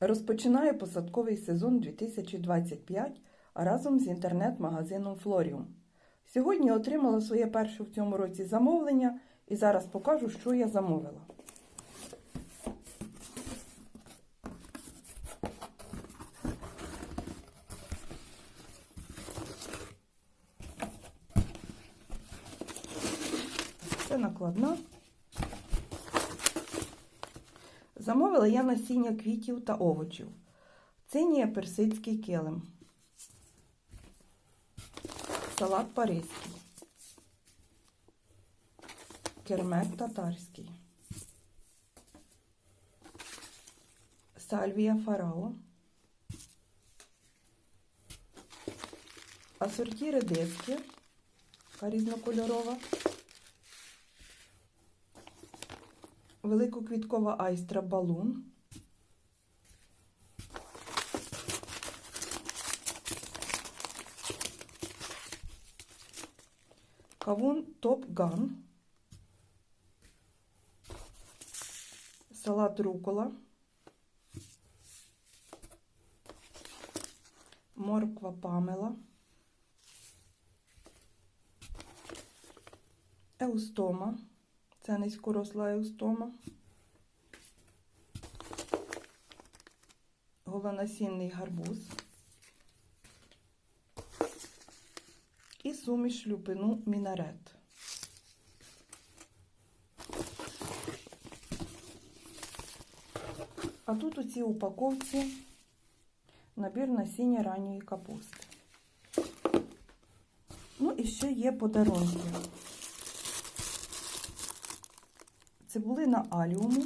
Розпочинаю посадковий сезон 2025 разом з інтернет-магазином Флоріум. Сьогодні отримала своє перше в цьому році замовлення і зараз покажу, що я замовила. Накладна. Замовила я насіння квітів та овочів. Цинія персидський килим. Салат паризький. Кермек татарський. Сальвія фарао. Асорті редиски. Різнокольорова. Великоквіткова айстра балун. Кавун Топ Ган. Салат рукола. Морква памела. Еустома. Це низькоросла еустома. Голонасінний гарбуз. І суміш люпину мінарет. А тут у цій упаковці набір насіння ранньої капусти. Ну і ще є подарунки. Цибулина аліуму.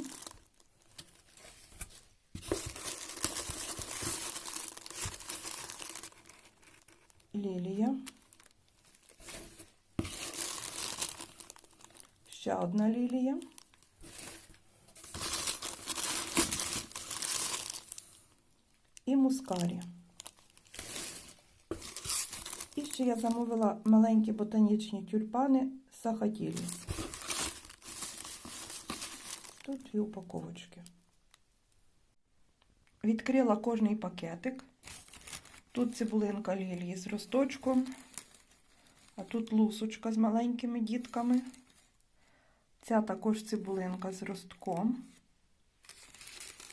Лілія. Ще одна лілія. І мускарі. І ще я замовила маленькі ботанічні тюльпани сахатіліс. Тут дві упаковочки. Відкрила кожний пакетик. Тут цибулинка лілії з росточком, а тут лусочка з маленькими дітками. Ця також цибулинка з ростком.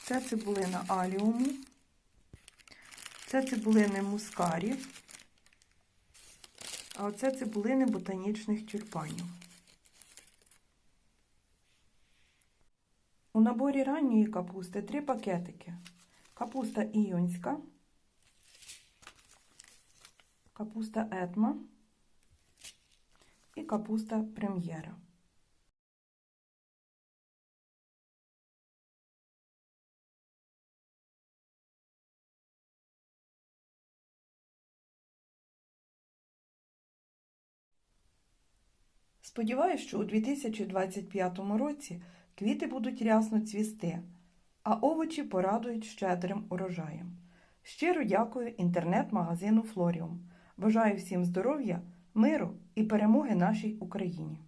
Це цибулина аліуму. Це цибулини мускарі. А оце цибулини ботанічних тюльпанів. У наборі ранньої капусти три пакетики. Капуста іонська, капуста етма і капуста прем'єра. Сподіваюсь, що у 2025 році квіти будуть рясно цвісти, а овочі порадують щедрим урожаєм. Щиро дякую інтернет-магазину Флоріум. Бажаю всім здоров'я, миру і перемоги нашій Україні!